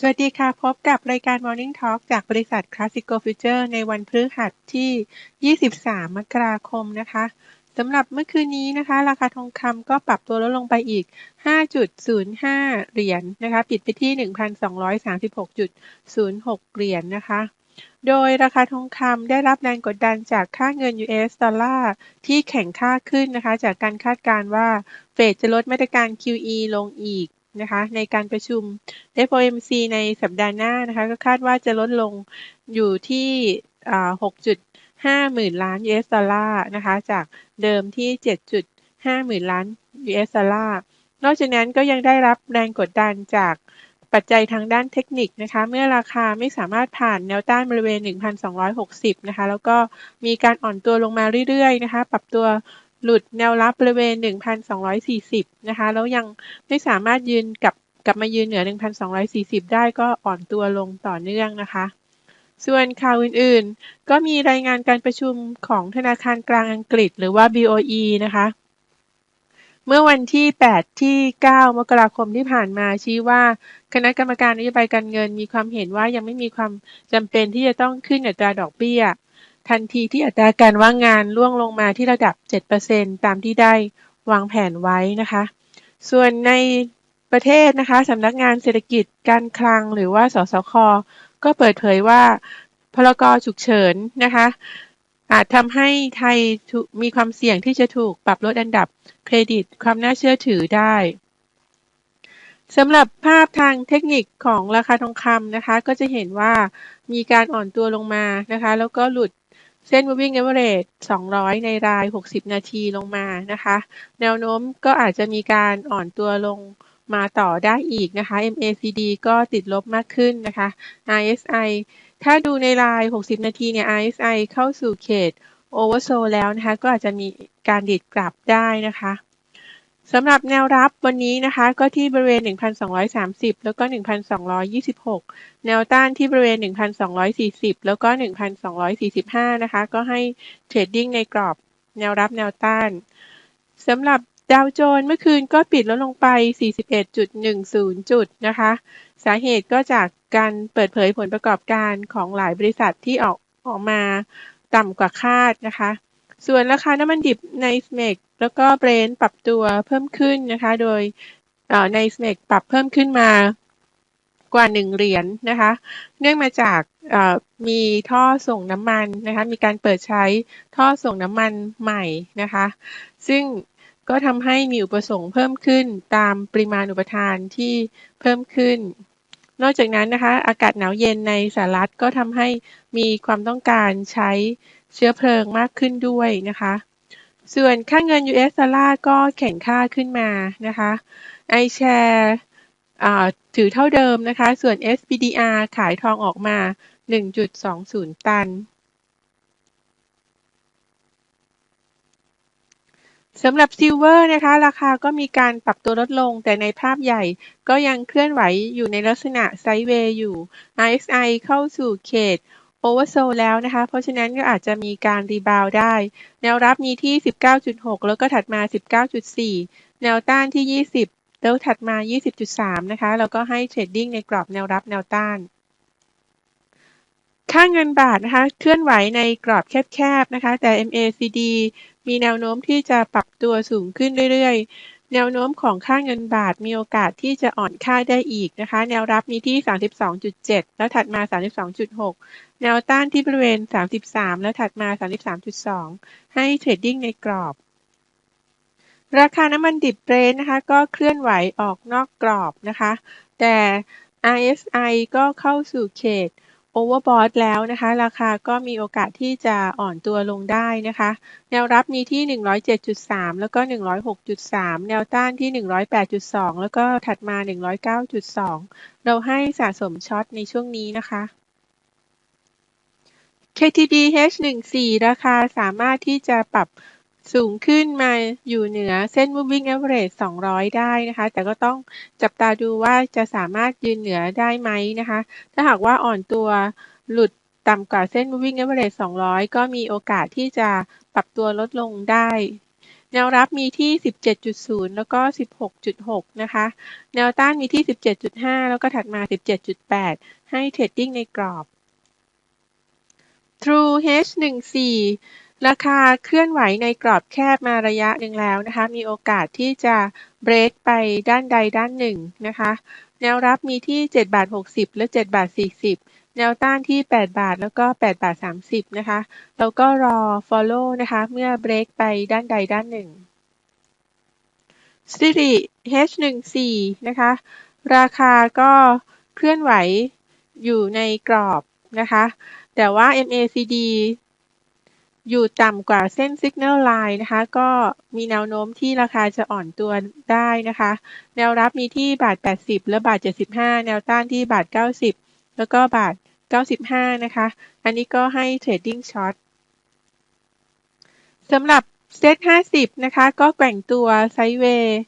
สวัสดีค่ะ พบกับรายการ Morning Talk จากบริษัท Classical Future ในวันพฤหัสที่ 23 มกราคมนะคะสำหรับเมื่อคืนนี้นะคะ ราคาทองคำก็ปรับตัวลดลงไปอีก 5.05 เหรียญนนะคะ ปิดไปที่ 1,236.06 เหรียญนนะคะ โดยราคาทองคำได้รับแรงกดดันจากค่าเงิน US ดอลลาร์ที่แข็งค่าขึ้นนะคะ จากการคาดการณ์ว่าเฟดจะลดมาตรการ QE ลงอีก นะคะในการประชุม FOMC ในสัปดาห์หน้านะคะก็คาดว่าจะลดลงอยู่ที่6.5 หมื่นล้าน US ดอลลาร์นะคะจากเดิมที่ 7.5 หมื่นล้าน US ดอลลาร์นอกจากนั้นก็ยังได้รับแรงกดดันจากปัจจัยทางด้านเทคนิคนะคะ เมื่อราคาไม่สามารถผ่านแนวต้านบริเวณ 1,260 นะคะ แล้วก็มีการอ่อนตัวลงมาเรื่อยๆ นะคะ ปรับตัว หลุดแนวรับบริเวณ 1,240 นะคะ แล้วยังไม่สามารถยืนกับกลับมายืนเหนือ 1,240 ได้ก็อ่อนตัวลงต่อเนื่องนะคะ ส่วนข่าวอื่นๆ ก็มีรายงานการประชุมของธนาคารกลางอังกฤษหรือว่า BOE นะคะ เมื่อวันที่ 8 ที่ 9 มกราคมที่ผ่านมาชี้ว่า คณะกรรมการนโยบายการเงินมีความเห็นว่ายังไม่มีความจำเป็นที่จะต้องขึ้นอัตราดอกเบี้ย ทันทีที่อัตราการว่างงานร่วงลงมาที่ระดับ 7%ตามที่ได้วางแผนไว้นะคะ ส่วนในประเทศนะคะสำนักงานเศรษฐกิจการคลังหรือว่า สสค ก็เปิดเผยว่าพลกรฉุกเฉินนะคะ อาจทำให้ไทยมีความเสี่ยงที่จะถูกปรับลดอันดับเครดิตความน่าเชื่อถือได้สำหรับภาพทางเทคนิคของราคาทองคำนะคะ ก็จะเห็นว่ามีการอ่อนตัวลงมานะคะ แล้วก็หลุด เส้น moving average 200 ในราย 60 นาทีลงมานะคะ แนวโน้มก็อาจจะมีการอ่อนตัวลงมาต่อได้อีกนะคะ MACD ก็ติดลบมากขึ้นนะคะ RSI ถ้าดูในราย 60 นาทีเนี่ย RSI เข้าสู่เขต oversold แล้วนะคะ ก็อาจจะมีการดิดกลับได้นะคะ สำหรับแนวรับวันนี้นะคะก็ที่บริเวณ 1,230 แล้วก็ 1,226 แนวต้านที่บริเวณ 1,240 แล้วก็ 1,245 นะคะ ก็ให้เทรดดิ้งในกรอบแนวรับแนวต้านสำหรับดาวโจนส์เมื่อคืนก็ปิดลดลงไป 41.10 จุดนะคะ สาเหตุก็จากการเปิดเผยผลประกอบการของหลายบริษัทที่ออกออกมาต่ำกว่าคาดนะคะ ส่วนราคาน้ำมันดิบในสเมกแล้วก็เบรนปรับตัวเพิ่มขึ้นนะคะ โดยในสเมกปรับเพิ่มขึ้นมากว่า 1 เหรียญนนะคะ เนื่องมาจากมีท่อส่งน้ำมันนะคะ มีการเปิดใช้ท่อส่งน้ำมันใหม่นะคะ ซึ่งก็ทำให้มีอุปสงค์เพิ่มขึ้นตามปริมาณอุปทานที่เพิ่มขึ้น นอกจากนั้นนะคะ อากาศหนาวเย็นในสหรัฐก็ทำให้มีความต้องการใช้เชื้อเพลิงมากขึ้นด้วยนะคะ ส่วนค่าเงิน US ดอลลาร์ก็แข็งค่าขึ้นมานะคะ iShare ถือเท่าเดิมนะคะ ส่วน SPDR ขายทองออกมา 1.20 ตัน สำหรับซิลเวอร์นะคะ ราคาก็มีการปรับตัวลดลง แต่ในภาพใหญ่ก็ยังเคลื่อนไหวอยู่ในลักษณะไซด์เวย์อยู่ RSI เข้าสู่เขตโอเวอร์โซแล้วนะคะ เพราะฉะนั้นก็อาจจะมีการรีบาวได้ แนวรับมีที่ 19.6 แล้วก็ถัดมา 19.4 แนวต้านที่ 20 แล้วถัดมา 20.3 นะคะ แล้วก็ให้เทรดดิ้งในกรอบแนวรับแนวต้าน ค่าเงินบาทนะคะเคลื่อนไหวในกรอบแคบๆนะคะ แต่ MACD มีแนวโน้มที่จะปรับตัวสูงขึ้นเรื่อยๆ แนวโน้มของค่าเงินบาทมีโอกาสที่จะอ่อนค่าได้อีกนะคะ แนวรับมีที่ 32.7 แล้วถัดมา 32.6 แนวต้านที่บริเวณ 33 แล้วถัดมา 33.2 ให้เทรดดิ้งในกรอบ ราคาน้ำมันดิบเบรนนะคะ ก็เคลื่อนไหวออกนอกกรอบนะคะ แต่ RSI ก็เข้าสู่เขต โอเวอร์บอทแล้วนะคะ ราคาก็มีโอกาสที่จะอ่อนตัวลงได้นะคะ แนวรับมีที่ 107.3 แล้วก็ 106.3 แนวต้านที่ 108.2 แล้วก็ถัดมา 109.2 เราให้สะสมช็อตในช่วงนี้นะคะ KTB H14 ราคาสามารถที่จะปรับ สูงขึ้นมาอยู่เหนือเส้น moving average 200 ได้นะคะ แต่ก็ต้องจับตาดูว่าจะสามารถยืนเหนือได้ไหมนะคะ ถ้าหากว่าอ่อนตัวหลุดต่ำกว่าเส้น moving average 200 ก็มีโอกาสที่จะปรับตัวลดลงได้ แนวรับมีที่ 17.0 แล้วก็ 16.6 นะคะ แนวต้านมีที่ 17.5 แล้วก็ถัดมา 17.8 ให้เทรดดิ้งในกรอบ True H14 ราคาเคลื่อนไหวในกรอบแคบมาระยะหนึ่งแล้วนะคะ มีโอกาสที่จะเบรกไปด้านใดด้านหนึ่งนะคะ แนวรับมีที่7บาท60 และ 7 บาท 40 แนวต้านที่ 8 บาทแล้วก็8บาท30 นะคะ แล้วก็รอ follow นะคะ เมื่อเบรกไปด้านใดด้านหนึ่งสิริ H14 นะคะ ราคาก็เคลื่อนไหวอยู่ในกรอบนะคะ แต่ว่า MACD อยู่ต่ำกว่าเส้น Signal Line นะคะ ก็มีแนวโน้มที่ราคาจะอ่อนตัวได้นะคะ แนวรับมีที่บาท 80 และบาท 75 แนวต้านที่บาท 90 แล้วก็บาท 95 นะคะ อันนี้ก็ให้เทรดดิ้งช็อตสำหรับเซ็ต50 นะคะ ก็แกว่งตัวไซด์เวย์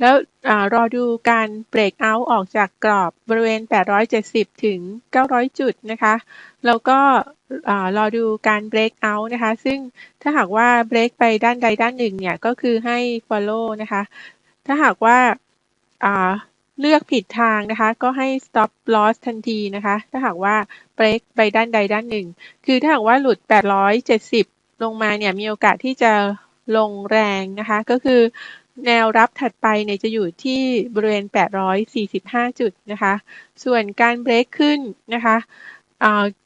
แล้วอรอดูการเบรกเอาท์ออกจากกรอบบริเวณ 870 ถึง 900 จุดนะคะ แล้วก็รอดูการเบรกเอาท์นะคะ ซึ่งถ้าหากว่าเบรกไปด้านใดด้านหนึ่งเนี่ย ก็คือให้ follow นะคะ ถ้าหากว่าเลือกผิดทางนะคะ ก็ให้ stop loss ทันทีนะคะ ถ้าหากว่าเบรกไปด้านใดด้านหนึ่ง คือถ้าหากว่าหลุด 870 ลงมาเนี่ย มีโอกาสที่จะลงแรงนะคะ ก็คือ แนวรับถัดไปเนี่ยจะอยู่ที่บริเวณ 845 จุดนะคะ ส่วนการเบรกขึ้นนะคะ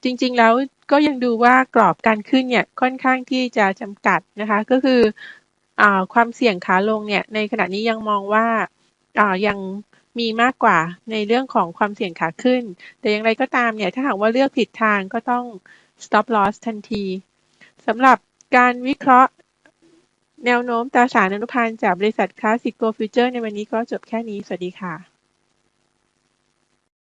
จริงๆแล้วก็ยังดูว่ากรอบการขึ้นเนี่ยค่อนข้างที่จะจำกัดนะคะ ก็คืออความเสี่ยงขาลงเนี่ยในขณะนี้ยังมองว่ายังมีมากกว่าในเรื่องของความเสี่ยงขาขึ้น แต่อย่างไรก็ตามเนี่ยถ้าหากว่าเลือกผิดทางก็ต้อง stop loss ทันทีสำหรับการวิเคราะห์ แนวโน้มตราสารอนุพันธ์จากบริษัทคลาสสิกโกลฟิวเจอร์ในวันนี้ก็จบแค่นี้ สวัสดีค่ะ